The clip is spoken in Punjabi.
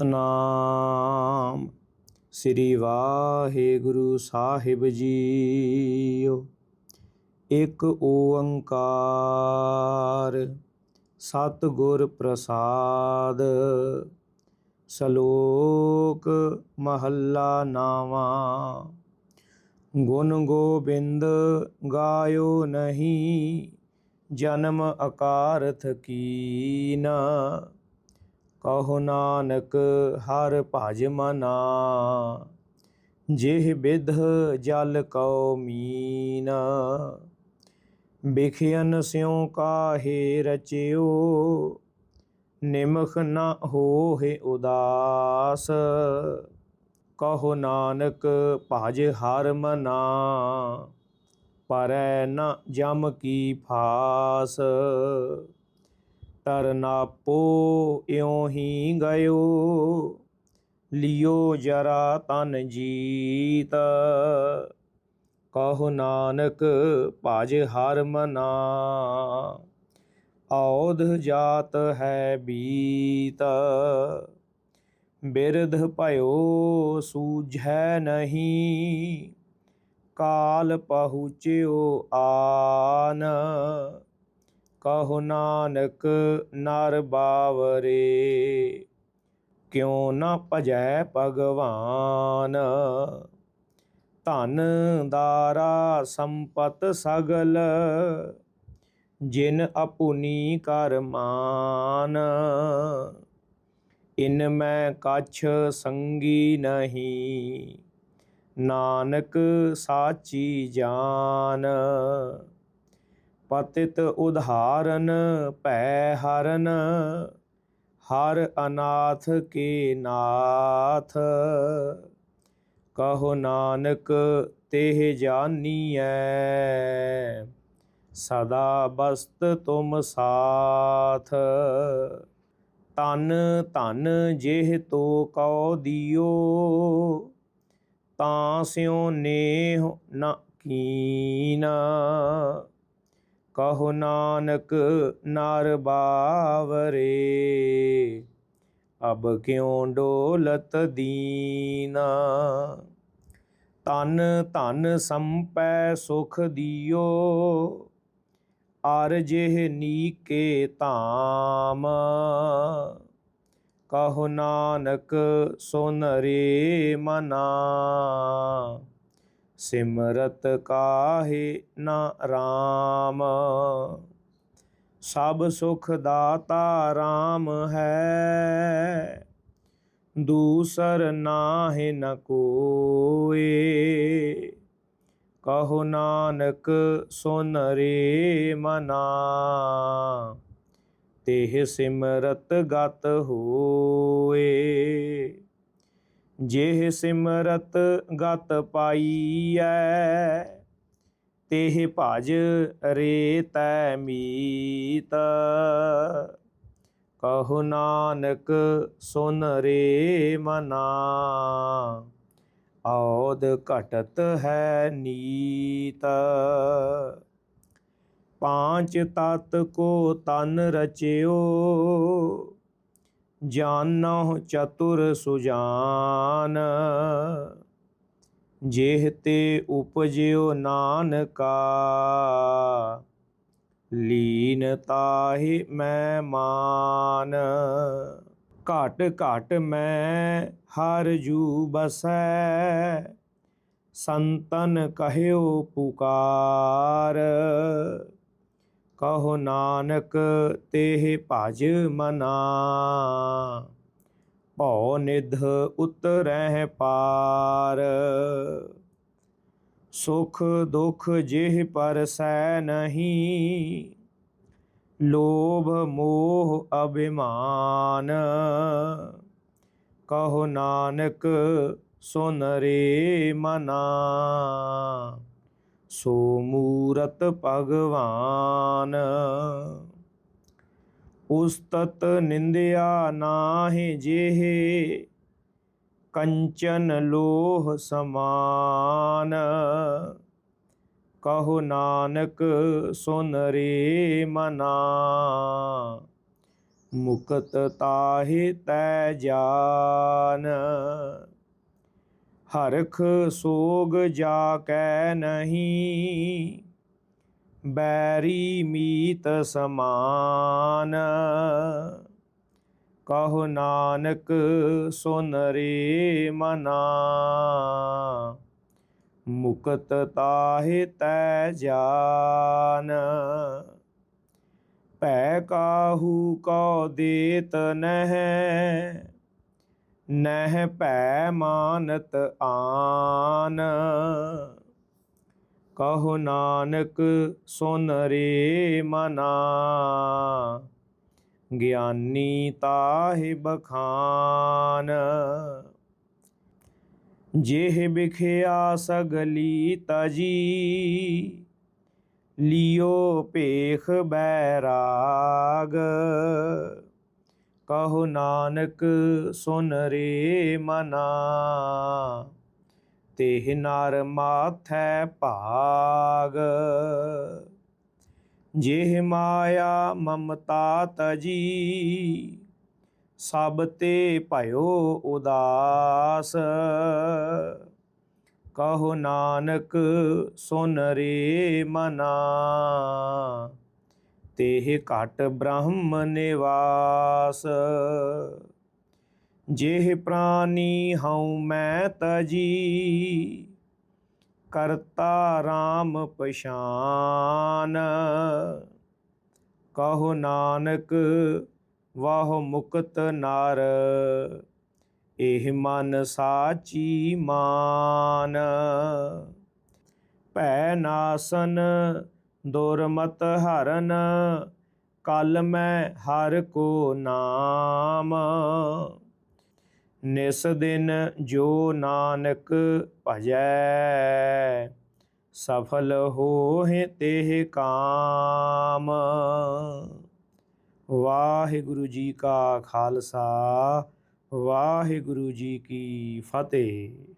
ਸਤਨਾਮ। ਸ੍ਰੀ ਵਾਹਿਗੁਰੂ ਸਾਹਿਬ ਜੀਓ। ਇੱਕ ਓੰਕਾਰ ਸਤ ਗੁਰ ਪ੍ਰਸਾਦ। ਸ਼ਲੋਕ ਮਹੱਲਾ ਨਾਵਾਂ। ਗੁਣ ਗੋਬਿੰਦ ਗਾਇਓ ਨਹੀਂ, ਜਨਮ ਅਕਾਰਥ ਕੀਨਾ। ਕਹੋ ਨਾਨਕ, ਹਰ ਭਜ ਮਨਾ। ਜਿਹ ਬਿਧ ਜਲ ਕਉ ਮੀਨਾ। ਬਿਖਿਆਨ ਸਿਉ ਕਾਹੇ ਰਚਿਓ ਨਿਮਖ ਨਾ ਹੋਏ ਉਦਾਸ। ਕਹੋ ਨਾਨਕ, ਭਜ ਹਰ ਮਨਾ। ਪਰੈ ਨ ਜਮ ਕੀ ਫਾਸ। ਤਰਨਾਪੋ ਇਉ ਹੀ ਗਇਓ। ਲਿਓ ਜਰਾ ਤਨ ਜੀਤ। ਕਹੋ ਨਾਨਕ, ਭਜ ਹਰ ਮਨਾ। ਔਧ ਜਾਤ ਹੈ ਬੀਤ। ਬਿਰਧ ਭਇਓ, ਸੂਝੈ ਨਹੀਂ। ਕਾਲ ਪਹੁੰਚਿਓ ਆਨ। ਕਹੋ ਨਾਨਕ ਨਰ ਬਾਵਰੇ, ਕਿਉ ਨਾ ਭਜੈ ਭਗਵਾਨ? ਧਨ ਦਾਰਾ ਸੰਪਤ ਸਗਲ, ਜਿਨ ਅਪੁਨੀ ਕਰਮਾਨ ਇਨ ਮੈਂ ਕਛ ਸੰਗੀ ਨਹੀਂ, ਨਾਨਕ ਸਾਚੀ ਜਾਨ। ਪਤਿਤ ਉਧਾਰਨ ਭੈ ਹਰਨ, ਹਰ ਅਨਾਥ ਕੇ ਨਾਥ। ਕਹੋ ਨਾਨਕ ਤੇਹ ਜਾਨੀਐ, ਸਦਾ ਬਸਤ ਤੁਮ ਸਾਥ। ਤਨ ਧਨ ਜਿਹ ਤੋ ਕਉ ਦਿਓ, ਤਾਂ ਸਿਉ ਨੇਹ ਨ ਕੀਨਾ। ਕਹੋ ਨਾਨਕ ਨਰ ਬਾਵਰੇ, ਅਬ ਕਿਉ ਡੋਲਤ ਦੀਨਾ? ਤਨ ਧਨ ਸੰਪੈ ਸੁਖ ਦਿਓ, ਅਰ ਜਿਹ ਨੀਕੇ ਧਾਮ। ਕਹੋ ਨਾਨਕ ਸੋਨਰੇ ਮਨਾ ਸਿਮਰਤ ਕਾਹੇ ਨਾ RAM ਸਭ ਸੁਖ ਦਾਤਾ RAM ਹੈ। ਦੂਸਰ ਨਾਹਿ ਨ ਕੋਏ। ਕਹੋ ਨਾਨਕ, ਸੁਨ ਰੇ ਮਨਾ। ਤੇਹ ਸਿਮਰਤ ਗਤ ਹੋਏ। ਜਿਹ ਸਿਮਰਤ ਗਤ ਪਾਈਐ, ਤੇਹ ਭਜ ਰੇ ਤੈ ਮੀਤ। ਕਹੋ ਨਾਨਕ, ਸੁਨ ਰੇ ਮਨਾ। ਔਦ ਘਟਤ ਹੈ ਨੀਤ। ਪਾਂਚ ਤਤ ਕੋ ਤਨ ਰਚਿਓ ਜਾਨਹੁ ਚਤੁਰ ਸੁਜਾਨ ਜਿਹ ਤੇ ਉਪਜਿਓ ਨਾਨਕਾ ਲੀਨ ਤਾਹਿ ਮੈਂ ਮਾਨ ਘਟ ਘਟ ਮੈਂ ਹਰ ਜੂ ਬਸੈ ਸੰਤਨ ਕਹਿਓ ਪੁਕਾਰ ਕਹੋ ਨਾਨਕ ਤੇਹ ਭਜ ਮਨਾ ਭਉ ਨਿਧ ਉਤਰਹਿ ਪਾਰ ਸੁਖ ਦੁਖ ਜਿਹ ਪਰਸੈ ਨਹੀਂ ਲੋਭ ਮੋਹ ਅਭਿਮਾਨ ਕਹੋ ਨਾਨਕ ਸੁਨ ਰੇ ਮਨਾ ਸੋ ਮੂਰਤ ਭਗਵਾਨ। ਉਸਤਤ ਨਿੰਦਿਆ ਨਾਹਿ ਜਿਹੇ, ਕੰਚਨ ਲੋਹ ਸਮਾਨ। ਕਹੋ ਨਾਨਕ, ਸੁਨ ਰੇ ਮਨਾ। ਮੁਕਤ ਤਾਹਿ ਤੈ ਜਾਨ। ਹਰਖ ਸੋਗ ਜਾ ਕੈ ਨਹੀਂ ਬੈਰੀ ਮੀਤ ਸਮਾਨ ਕਹੋ ਨਾਨਕ ਸੁਨ ਰੇ ਮਨਾ ਮੁਕਤ ਤਾਹਿ ਤੈ ਜਾਨ ਭੈ ਕਾਹੂ ਕੋ ਦੇਤ ਨਹਿ ਭੈ ਮਾਨਤ ਆਨ। ਕਹੋ ਨਾਨਕ, ਸੁਨ ਰੇ ਮਨਾ। ਗਿਆਨੀ ਤਾਹਿ ਬਖਾਨ। ਜੇਹ ਬਿਖਿਆ ਸਗਲੀ ਤਜੀ, ਲਿਓ ਭੇਖ ਬੈਰਾਗ ਕਹੋ ਨਾਨਕ, ਸੁਨ ਰੇ ਮਨਾ। ਤੇਹ ਨਰ ਮਾਥੈ ਭਾਗ। ਜਿਹ ਮਾਇਆ ਮਮਤਾ ਤਜੀ, ਸਭ ਤੇ ਭਇਓ ਉਦਾਸ। ਕਹੋ ਨਾਨਕ, ਸੁਨ ਰੇ ਮਨਾ। ਤੇਹ ਘਟ ਬ੍ਰਹਮ ਨਿਵਾਸ ਜਿਹ ਪ੍ਰਾਨੀ ਹਉ ਮੈਂ ਤਜੀ, ਕਰਤਾ RAM ਪਛਾਨ। ਕਹੋ ਨਾਨਕ, ਵਾਹ ਮੁਕਤ ਨਰ, ਇਹ ਮਨ ਸਾਚੀ ਮਾਨ। ਭੈ ਨਾਸਨ ਦੁਰਮਤ ਹਰਨ, ਕਲ ਮੈਂ ਹਰ ਕੋ ਨਾਮ। ਨਿਸ ਦਿਨ ਜੋ ਨਾਨਕ ਭਜੈ, ਸਫਲ ਹੋਹਿ ਤੇ ਕਾਮ। ਵਾਹਿਗੁਰੂ ਜੀ ਕਾ ਖਾਲਸਾ, ਵਾਹਿਗੁਰੂ ਜੀ ਕੀ ਫਤਿਹ।